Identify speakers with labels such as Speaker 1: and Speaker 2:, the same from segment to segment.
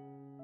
Speaker 1: thank you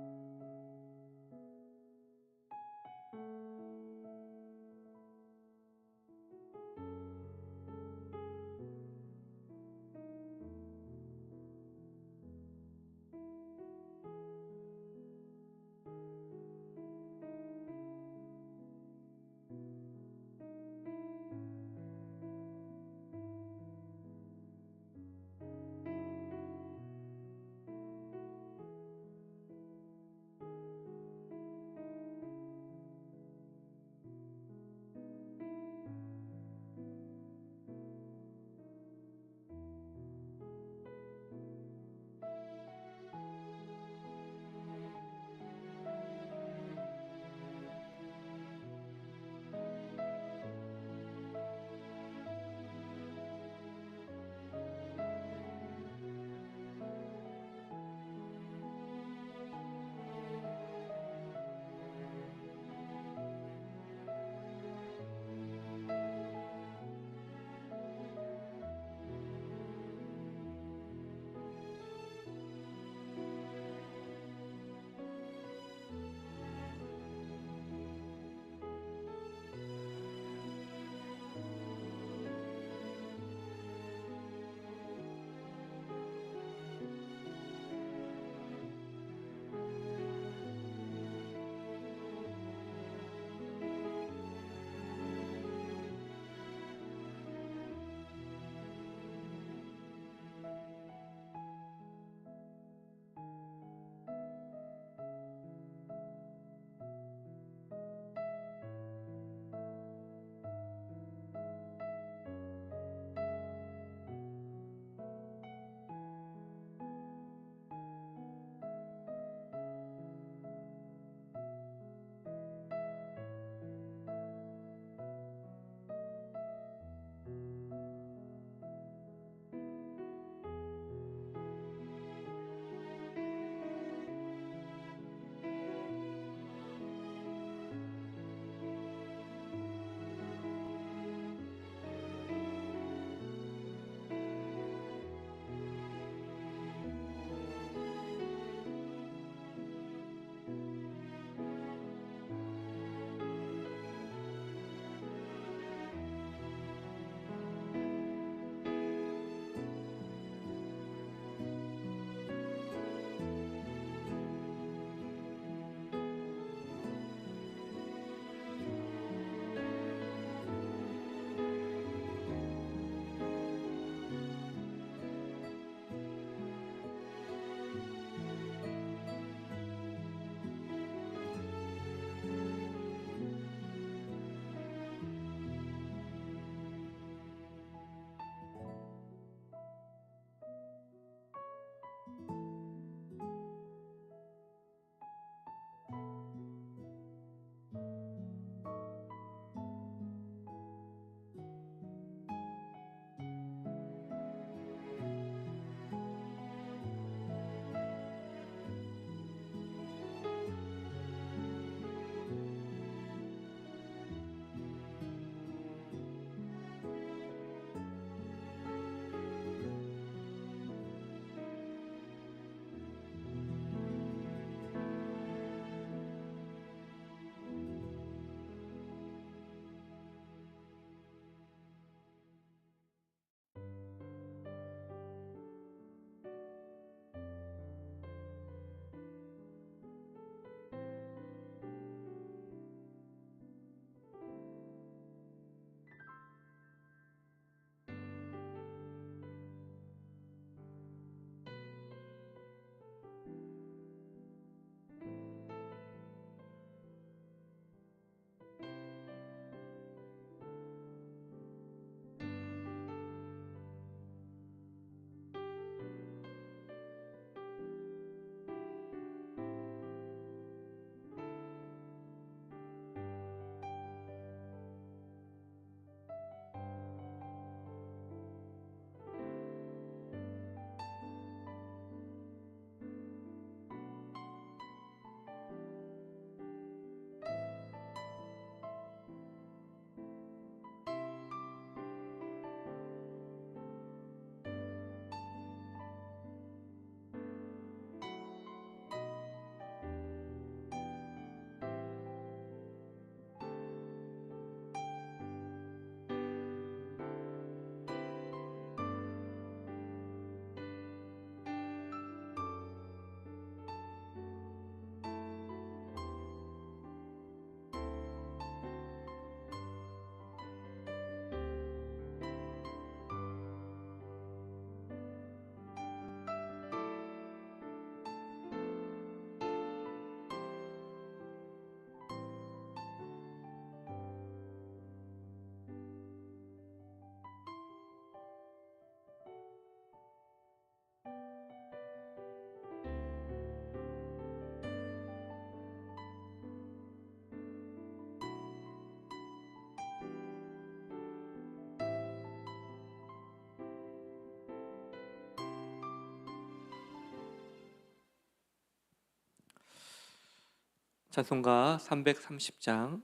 Speaker 1: 찬송가 330장.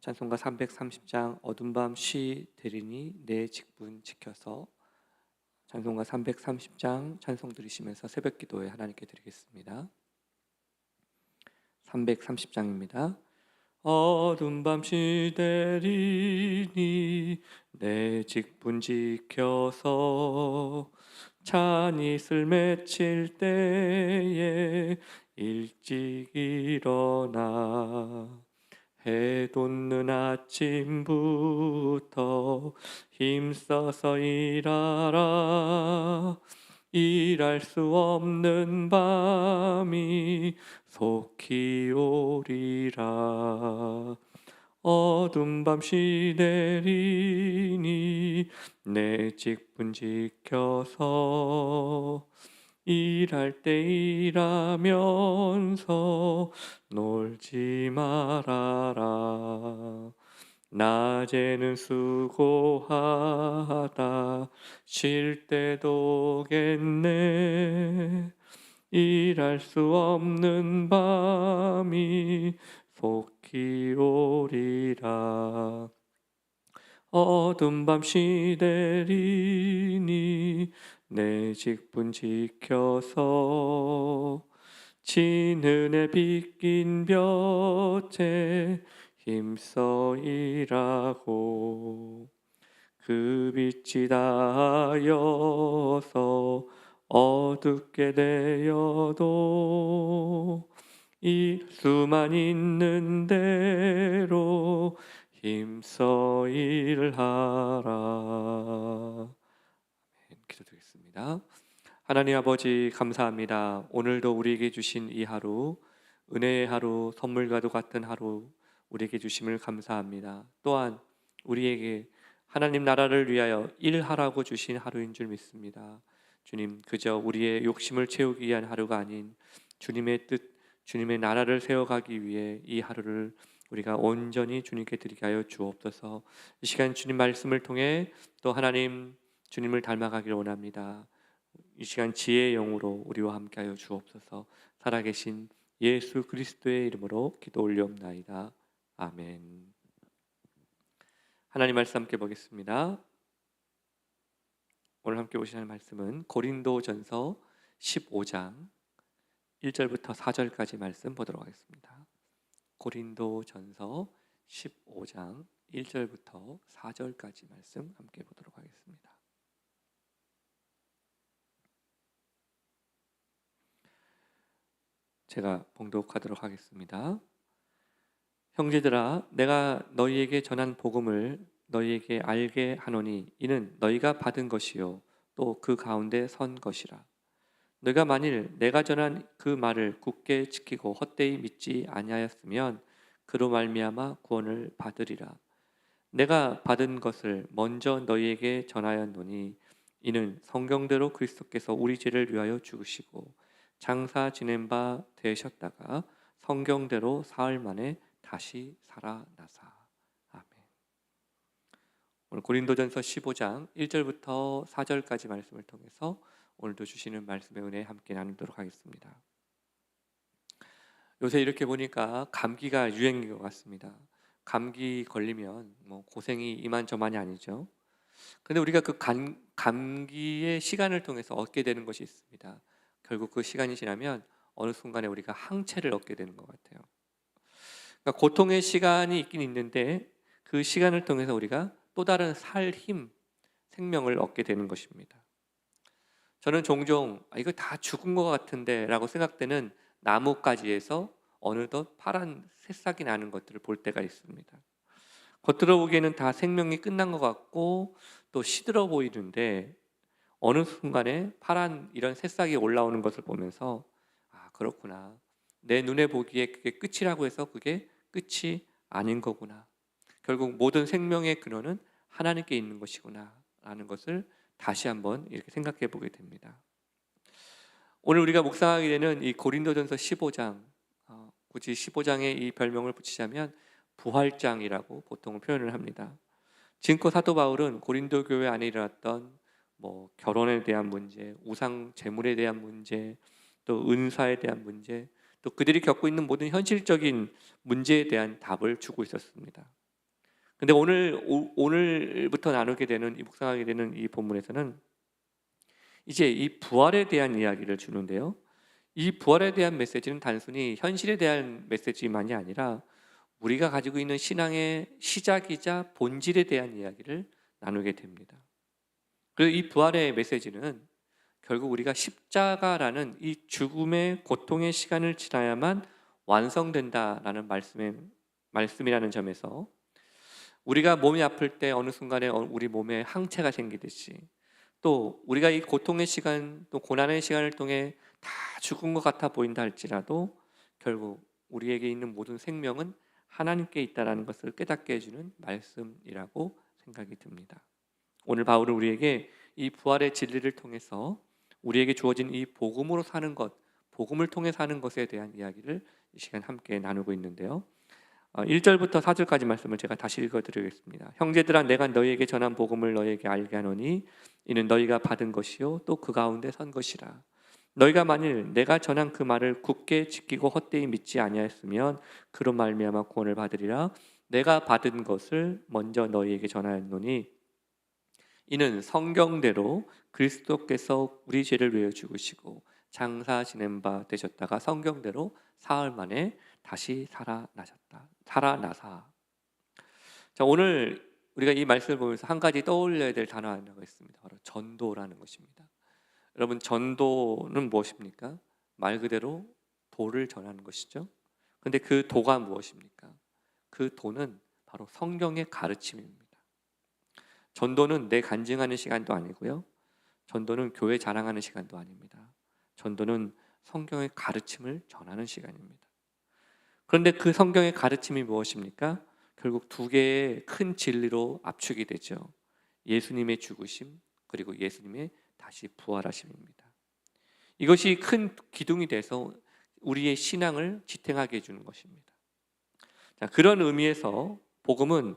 Speaker 1: 찬송가 330장. 어둠 밤 쉬 되리니 내 직분 지켜서 찬송가 330장 찬송 들으시면서 새벽 기도에 하나님께 드리겠습니다. 330장입니다. 어둠 밤쉬 되리니 내 직분 지켜서 찬 이슬 맺힐 때에 일찍 일어나 해 돋는 아침부터 힘써서 일하라. 일할 수 없는 밤이 속히 오리라. 어둠 밤시 내리니 내 직분 지켜서 일할 때 일하면서 놀지 말아라. 낮에는 수고하다 쉴 때도 오겠네. 일할 수 없는 밤이 속히 오리라. 어둠 밤 시대리니 내 직분 지켜서 진은에 빗긴 볕에 힘써 일하고 그 빛이 닿아여서 어둡게 되어도 이 수만 있는 대로 힘써 일하라. 기도드리겠습니다. 하나님 아버지 감사합니다. 오늘도 우리에게 주신 이 하루 은혜의 하루 선물과도 같은 하루 우리에게 주심을 감사합니다. 또한 우리에게 하나님 나라를 위하여 일하라고 주신 하루인 줄 믿습니다. 주님 그저 우리의 욕심을 채우기 위한 하루가 아닌 주님의 뜻 주님의 나라를 세워가기 위해 이 하루를 우리가 온전히 주님께 드리게 하여 주옵소서. 이 시간 주님 말씀을 통해 또 하나님 주님을 닮아가기를 원합니다. 이 시간 지혜의 영으로 우리와 함께하여 주옵소서. 살아계신 예수 그리스도의 이름으로 기도 올리옵나이다. 아멘. 하나님 말씀 함께 보겠습니다. 오늘 함께 보시는 말씀은 고린도전서 15장 1절부터 4절까지 말씀 보도록 하겠습니다. 고린도전서 15장 1절부터 4절까지 말씀 함께 보도록 하겠습니다. 제가 봉독하도록 하겠습니다. 형제들아 내가 너희에게 전한 복음을 너희에게 알게 하노니 이는 너희가 받은 것이요 또 그 가운데 선 것이라 너희가 만일 내가 전한 그 말을 굳게 지키고 헛되이 믿지 아니하였으면 그로 말미암아 구원을 받으리라 내가 받은 것을 먼저 너희에게 전하였노니 이는 성경대로 그리스도께서 우리 죄를 위하여 죽으시고 장사 지낸 바 되셨다가 성경대로 사흘 만에 다시 살아나사. 아멘. 오늘 고린도전서 15장 1절부터 4절까지 말씀을 통해서 오늘도 주시는 말씀의 은혜 함께 나누도록 하겠습니다. 요새 이렇게 보니까 감기가 유행인 것 같습니다. 감기 걸리면 뭐 고생이 이만저만이 아니죠. 근데 우리가 그 감, 감기의 시간을 통해서 얻게 되는 것이 있습니다. 결국 그 시간이 지나면 어느 순간에 우리가 항체를 얻게 되는 것 같아요. 그러니까 고통의 시간이 있긴 있는데 그 시간을 통해서 우리가 또 다른 살 힘, 생명을 얻게 되는 것입니다. 저는 종종 아, 이거 다 죽은 것 같은데라고 생각되는 나뭇가지에서 어느덧 파란 새싹이 나는 것들을 볼 때가 있습니다. 겉으로 보기에는 다 생명이 끝난 것 같고 또 시들어 보이는데 어느 순간에 파란 이런 새싹이 올라오는 것을 보면서 아 그렇구나 내 눈에 보기에 그게 끝이라고 해서 그게 끝이 아닌 거구나 결국 모든 생명의 근원은 하나님께 있는 것이구나 라는 것을 다시 한번 이렇게 생각해 보게 됩니다. 오늘 우리가 묵상하게 되는 이 고린도전서 15장 어, 굳이 15장에 이 별명을 붙이자면 부활장이라고 보통 표현을 합니다. 지금껏 사도 바울은 고린도 교회 안에 일어났던 뭐 결혼에 대한 문제, 우상 제물에 대한 문제, 또 은사에 대한 문제, 또 그들이 겪고 있는 모든 현실적인 문제에 대한 답을 주고 있었습니다. 근데 오늘 오, 오늘부터 나누게 되는 이 묵상하게 되는 이 본문에서는 이제 이 부활에 대한 이야기를 주는데요. 이 부활에 대한 메시지는 단순히 현실에 대한 메시지만이 아니라 우리가 가지고 있는 신앙의 시작이자 본질에 대한 이야기를 나누게 됩니다. 그리고 이 부활의 메시지는 결국 우리가 십자가라는 이 죽음의 고통의 시간을 지나야만 완성된다라는 말씀의 말씀이라는 점에서 우리가 몸이 아플 때 어느 순간에 어, 우리 몸에 항체가 생기듯이 또 우리가 이 고통의 시간 또 고난의 시간을 통해 다 죽은 것 같아 보인다 할지라도 결국 우리에게 있는 모든 생명은 하나님께 있다라는 것을 깨닫게 해주는 말씀이라고 생각이 듭니다. 오늘 바울은 우리에게 이 부활의 진리를 통해서 우리에게 주어진 이 복음으로 사는 것, 복음을 통해 사는 것에 대한 이야기를 이 시간 함께 나누고 있는데요. 1절부터 어, 4절까지 말씀을 제가 다시 읽어드리겠습니다. 형제들아 내가 너희에게 전한 복음을 너희에게 알게 하노니 이는 너희가 받은 것이요 또 그 가운데 선 것이라. 너희가 만일 내가 전한 그 말을 굳게 지키고 헛되이 믿지 아니하였으면 그로 말미암아 구원을 받으리라. 내가 받은 것을 먼저 너희에게 전하였노니 이는 성경대로 그리스도께서 우리 죄를 위해 죽으시고 장사 지낸 바 되셨다가 성경대로 사흘 만에 다시 살아나셨다. 살아나사. 자, 오늘 우리가 이 말씀을 보면서 한 가지 떠올려야 될 단어 하나가 있습니다. 바로 전도라는 것입니다. 여러분 전도는 무엇입니까? 말 그대로 도를 전하는 것이죠. 근데 그 도가 무엇입니까? 그 도는 바로 성경의 가르침입니다. 전도는 내 간증하는 시간도 아니고요. 전도는 교회 자랑하는 시간도 아닙니다. 전도는 성경의 가르침을 전하는 시간입니다. 그런데 그 성경의 가르침이 무엇입니까? 결국 두 개의 큰 진리로 압축이 되죠. 예수님의 죽으심 그리고 예수님의 다시 부활하심입니다. 이것이 큰 기둥이 돼서 우리의 신앙을 지탱하게 해주는 것입니다. 자, 그런 의미에서 복음은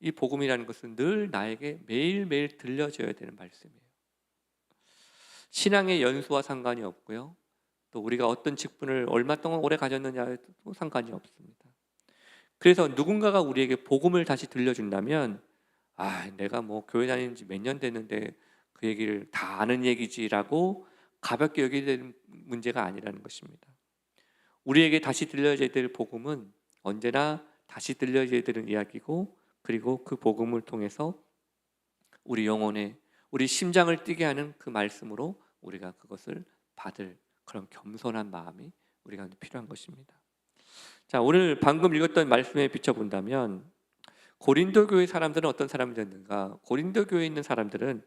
Speaker 1: 이 복음이라는 것은 늘 나에게 매일매일 들려져야 되는 말씀이에요. 신앙의 연수와 상관이 없고요. 또 우리가 어떤 직분을 얼마 동안 오래 가졌느냐도 상관이 없습니다. 그래서 누군가가 우리에게 복음을 다시 들려준다면 아, 내가 뭐 교회 다닌 지몇 년 됐는데 그 얘기를 다 아는 얘기지라고 가볍게 여기게 되는 문제가 아니라는 것입니다. 우리에게 다시 들려져야 될 복음은 언제나 다시 들려져야 되는 이야기고 그리고 그 복음을 통해서 우리 영혼에 우리 심장을 뛰게 하는 그 말씀으로 우리가 그것을 받을 그런 겸손한 마음이 우리가 필요한 것입니다. 자, 오늘 방금 읽었던 말씀에 비춰본다면 고린도 교회 사람들은 어떤 사람이었는가? 고린도 교회에 있는 사람들은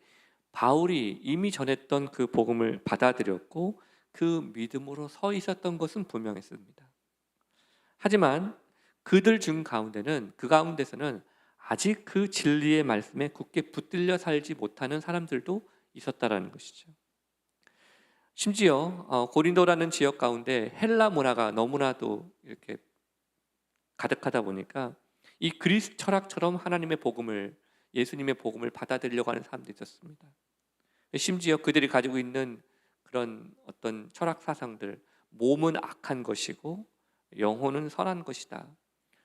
Speaker 1: 바울이 이미 전했던 그 복음을 받아들였고 그 믿음으로 서 있었던 것은 분명했습니다. 하지만 그들 중 가운데는 그 가운데서는 아직 그 진리의 말씀에 굳게 붙들려 살지 못하는 사람들도 있었다라는 것이죠. 심지어 어, 고린도라는 지역 가운데 헬라 문화가 너무나도 이렇게 가득하다 보니까 이 그리스 철학처럼 하나님의 복음을 예수님의 복음을 받아들이려고 하는 사람도 있었습니다. 심지어 그들이 가지고 있는 그런 어떤 철학 사상들, 몸은 악한 것이고 영혼은 선한 것이다.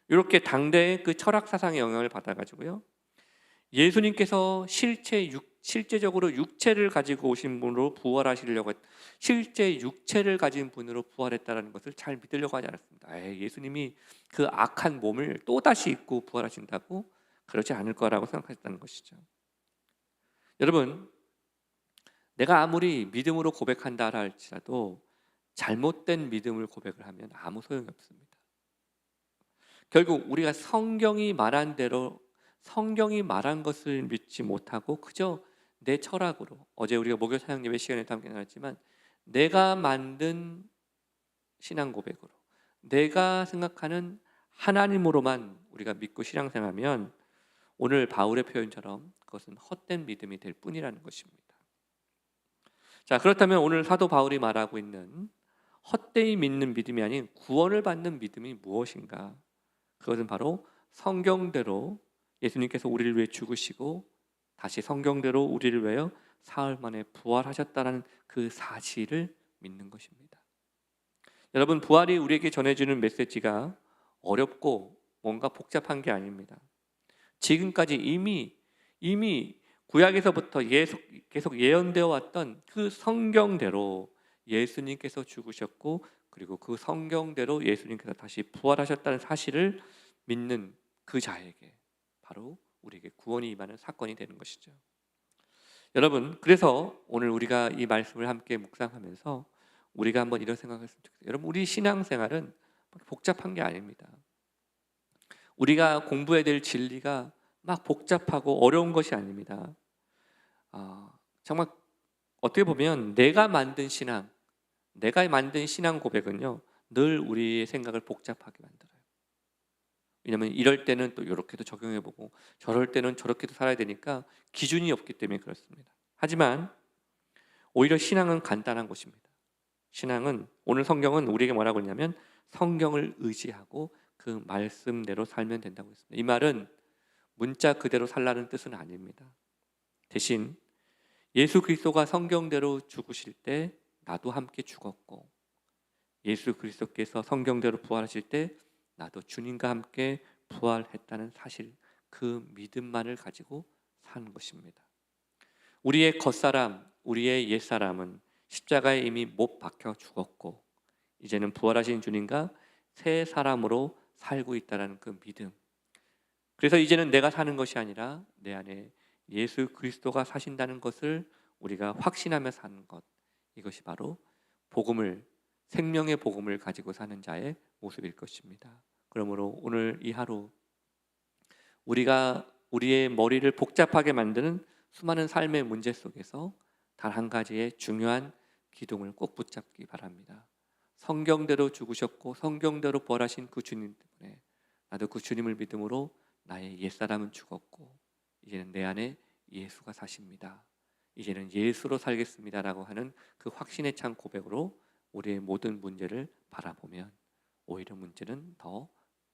Speaker 1: 이렇게 당대의 그 철학 사상의 영향을 받아가지고요. 예수님께서 실체 육, 실제적으로 육체를 가지고 오신 분으로 부활하시려고 했, 실제 육체를 가진 분으로 부활했다는 것을 잘 믿으려고 하지 않았습니다. 에이, 예수님이 그 악한 몸을 또 다시 입고 부활하신다고 그러지 않을 거라고 생각했다는 것이죠. 여러분, 내가 아무리 믿음으로 고백한다 할지라도 잘못된 믿음을 고백을 하면 아무 소용이 없습니다. 결국 우리가 성경이 말한 대로 성경이 말한 것을 믿지 못하고 그저 내 철학으로 어제 우리가 목요 예배 시간에 함께 나눴지만 내가 만든 신앙 고백으로 내가 생각하는 하나님으로만 우리가 믿고 신앙생하면 오늘 바울의 표현처럼 그것은 헛된 믿음이 될 뿐이라는 것입니다. 자, 그렇다면 오늘 사도 바울이 말하고 있는 헛되이 믿는 믿음이 아닌 구원을 받는 믿음이 무엇인가? 그것은 바로 성경대로 예수님께서 우리를 위해 죽으시고 다시 성경대로 우리를 위하여 사흘 만에 부활하셨다는 그 사실을 믿는 것입니다. 여러분 부활이 우리에게 전해주는 메시지가 어렵고 뭔가 복잡한 게 아닙니다. 지금까지 이미 이미 구약에서부터 계속, 계속 예언되어 왔던 그 성경대로 예수님께서 죽으셨고 그리고 그 성경대로 예수님께서 다시 부활하셨다는 사실을 믿는 그 자에게 바로 우리에게 구원이 임하는 사건이 되는 것이죠. 여러분, 그래서 오늘 우리가 이 말씀을 함께 묵상하면서 우리가 한번 이런 생각을 했으면 좋겠어요. 여러분, 우리 신앙생활은 복잡한 게 아닙니다. 우리가 공부해야 될 진리가 막 복잡하고 어려운 것이 아닙니다. 아, 정말 어떻게 보면 내가 만든 신앙, 내가 만든 신앙 고백은요, 늘 우리의 생각을 복잡하게 만들어요. 왜냐하면 이럴 때는 또 이렇게도 적용해보고 저럴 때는 저렇게도 살아야 되니까 기준이 없기 때문에 그렇습니다. 하지만 오히려 신앙은 간단한 것입니다. 신앙은 오늘 성경은 우리에게 뭐라고 했냐면 성경을 의지하고 그 말씀대로 살면 된다고 했습니다. 이 말은 문자 그대로 살라는 뜻은 아닙니다. 대신 예수 그리스도가 성경대로 죽으실 때 나도 함께 죽었고 예수 그리스도께서 성경대로 부활하실 때 나도 주님과 함께 부활했다는 사실 그 믿음만을 가지고 사는 것입니다. 우리의 겉사람, 우리의 옛사람은 십자가에 이미 못 박혀 죽었고 이제는 부활하신 주님과 새 사람으로 살고 있다는 그 믿음. 그래서 이제는 내가 사는 것이 아니라 내 안에 예수 그리스도가 사신다는 것을 우리가 확신하며 사는 것. 이것이 바로 복음을 생명의 복음을 가지고 사는 자의 모습일 것입니다. 그러므로 오늘 이 하루 우리가 우리의 머리를 복잡하게 만드는 수많은 삶의 문제 속에서 단 한 가지의 중요한 기둥을 꼭 붙잡기 바랍니다. 성경대로 죽으셨고 성경대로 부활하신 그 주님 때문에 나도 그 주님을 믿음으로 나의 옛사람은 죽었고 이제는 내 안에 예수가 사십니다. 이제는 예수로 살겠습니다라고 하는 그 확신에 찬 고백으로 우리의 모든 문제를 바라보면 오히려 문제는 더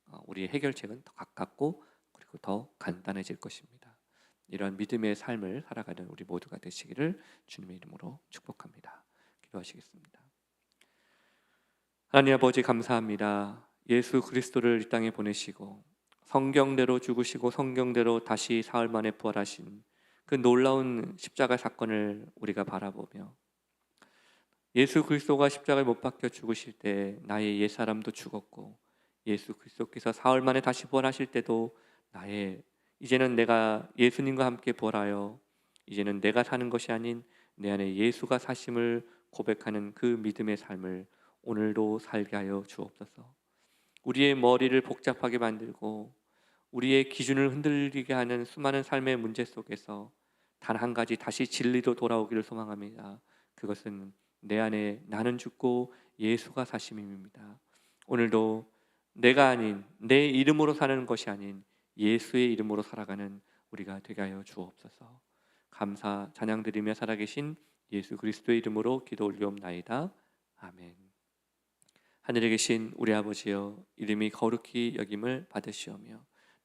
Speaker 1: 어, 우리의 해결책은 더 가깝고 그리고 더 간단해질 것입니다. 이런 믿음의 삶을 살아가는 우리 모두가 되시기를 주님의 이름으로 축복합니다. 기도하시겠습니다. 하나님 아버지 감사합니다. 예수 그리스도를 이 땅에 보내시고 성경대로 죽으시고 성경대로 다시 사흘 만에 부활하신 그 놀라운 십자가 사건을 우리가 바라보며 예수 그리스도가 십자가에 못 박혀 죽으실 때 나의 옛 사람도 죽었고 예수 그리스도께서 사흘 만에 다시 부활하실 때도 나의 이제는 내가 예수님과 함께 부활하여 이제는 내가 사는 것이 아닌 내 안에 예수가 사심을 고백하는 그 믿음의 삶을 오늘도 살게 하여 주옵소서. 우리의 머리를 복잡하게 만들고 우리의 기준을 흔들리게 하는 수많은 삶의 문제 속에서 단 한 가지 다시 진리로 돌아오기를 소망합니다. 그것은 내 안에 나는 죽고 예수가 사심입니다. 오늘도 내가 아닌 내 이름으로 사는 것이 아닌 예수의 이름으로 살아가는 우리가 되게 하여 주옵소서. 감사 찬양 드리며 살아계신 예수 그리스도의 이름으로 기도 올리옵나이다. 아멘. 하늘에 계신 우리 아버지여 이름이 거룩히 여김을 받으시오며